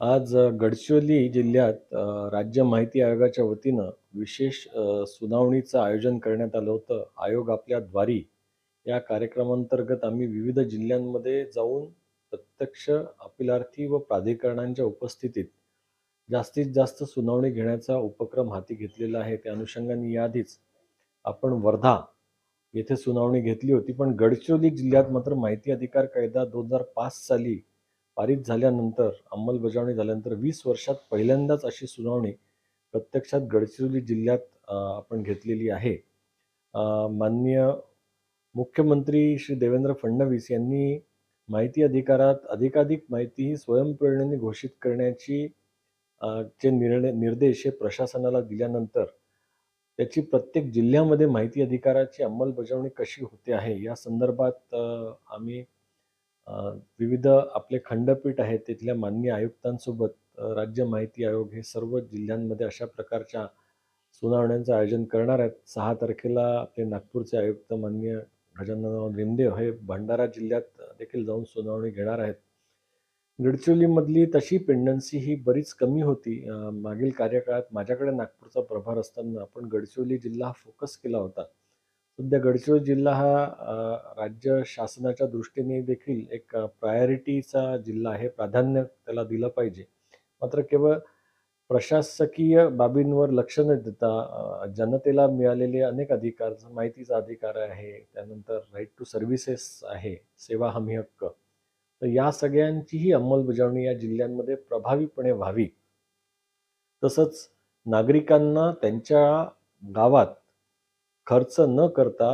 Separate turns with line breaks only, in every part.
आज गडचिरोली जिल्ह्यात राज्य माहिती आयोगाच्या वतीनं विशेष सुनावणीचं आयोजन करण्यात आलं होतं. आयोग आपल्या द्वारी या कार्यक्रमांतर्गत आम्ही विविध जिल्ह्यांमध्ये जाऊन प्रत्यक्ष अपिलार्थी व प्राधिकरणांच्या उपस्थितीत जास्तीत जास्त सुनावणी घेण्याचा उपक्रम हाती घेतलेला आहे. त्या अनुषंगाने याआधीच आपण वर्धा येथे सुनावणी घेतली होती. पण गडचिरोली जिल्ह्यात मात्र माहिती अधिकार कायदा 2005 साली पारित झाल्यानंतर, अंमलबजावणी झाल्यानंतर वीस वर्षात पहिल्यांदाच अशी सुनावणी प्रत्यक्षात गडचिरोली जिल्ह्यात आपण घेतलेली आहे. माननीय मुख्यमंत्री श्री देवेंद्र फडणवीस यांनी माहिती अधिकारात अधिकाधिक माहिती ही स्वयंप्रेरणेने घोषित करण्याची चे निर्णय निर्देश हे प्रशासनाला दिल्यानंतर त्याची प्रत्येक जिल्ह्यामध्ये माहिती अधिकाराची अंमलबजावणी कशी होते आहे या संदर्भात आम्ही विविध आपले खंडपीठ आहेत तिथल्या माननीय आयुक्तांसोबत राज्य माहिती आयोग हे सर्व जिल्ह्यांमध्ये अशा प्रकारच्या सुनावण्यांचं आयोजन करणार आहेत. सहा तारखेला आपले नागपूरचे आयुक्त माननीय गजाननराव लिमदेव हे भंडारा जिल्ह्यात देखील जाऊन सुनावणी घेणार आहेत. गडचिरोलीमधली तशी पेंडन्सी ही बरीच कमी होती. मागील कार्यकाळात माझ्याकडे नागपूरचा प्रभार असताना आपण गडचिरोली जिल्हा हा फोकस केला होता. सध्या गडचिरोली जिल्हा हा राज्य शासनाच्या दृष्टीने देखील एक प्रायोरिटीचा जिल्हा आहे. प्राधान्य त्याला दिलं पाहिजे. मात्र केवळ प्रशासकीय बाबींवर लक्ष न देता जनतेला मिळालेले अनेक अधिकार, माहितीचा अधिकार आहे, त्यानंतर राईट टू सर्व्हिसेस आहे, सेवा हमी हक्क. तर या सगळ्यांचीही अंमलबजावणी या जिल्ह्यांमध्ये प्रभावीपणे व्हावी. तसंच नागरिकांना त्यांच्या गावात खर्च न करता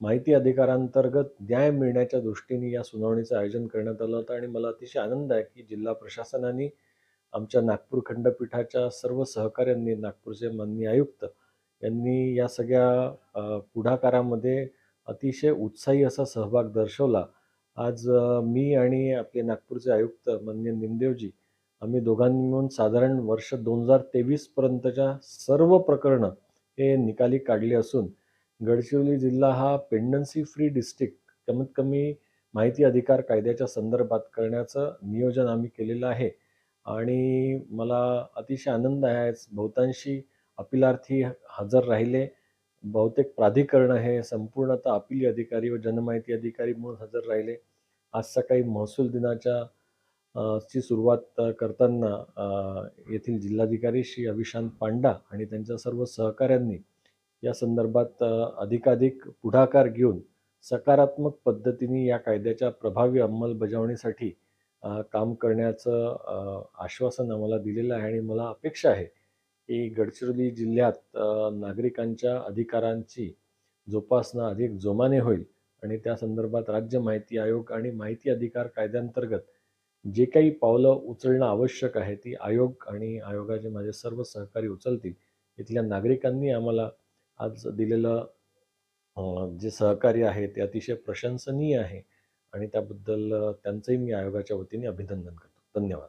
माहिती अधिकारांतर्गत न्याय मिळण्याच्या दृष्टीने या सुनावणीचं आयोजन करण्यात आलं होतं आणि मला अतिशय आनंद आहे की जिल्हा प्रशासनाने आमच्या नागपूर खंडपीठाच्या सर्व सहकाऱ्यांनी, नागपूरचे माननीय आयुक्त यांनी या सगळ्या पुढाकारामध्ये अतिशय उत्साही असा सहभाग दर्शवला. आज मी आणि आपले नागपूरचे आयुक्त माननीय निमदेवजी आम्ही दोघांनी मिळून साधारण वर्ष दोन हजार तेवीसपर्यंतच्या सर्व प्रकरणं हे निकाली काढली असून गडचिरोली जिल्हा हा पेंडन्सी फ्री डिस्ट्रिक्ट कमीत कमी माहिती अधिकार कायद्याच्या संदर्भात करण्याचं नियोजन आम्ही केलेलं आहे आणि मला अतिशय आनंद आहे. बहुतांशी अपिलार्थी हजर राहिले. बहुतेक प्राधिकरणं हे संपूर्णतः अपिली अधिकारी व जनमाहिती अधिकारी म्हणून हजर राहिले. आज सकाळी महसूल दिनाच्या ची सुरुवात करताना येथील जिल्हाधिकारी श्री अविशांत पांडा आणि त्यांच्या सर्व सहकाऱ्यांनी या संदर्भात अधिकाधिक पुढाकार घेऊन सकारात्मक पद्धतीने या कायद्याच्या प्रभावी अंमलबजावणीसाठी काम करण्याचं आश्वासन आम्हाला दिलेलं आहे आणि मला अपेक्षा आहे की गडचिरोली जिल्ह्यात नागरिकांच्या अधिकारांची जोपासना अधिक जोमाने होईल आणि त्या संदर्भात राज्य माहिती आयोग आणि माहिती अधिकार कायद्यांतर्गत जे काही पावलं उचलणं आवश्यक आहे ती आयोग आणि आयोगाचे माझे सर्व सहकारी उचलतील. इथल्या नागरिकांनी आम्हाला आज दिलेलं जे सहकार्य आहे ते अतिशय प्रशंसनीय आहे आणि त्याबद्दल त्यांचंही मी आयोगाच्या वतीने अभिनंदन करतो. धन्यवाद.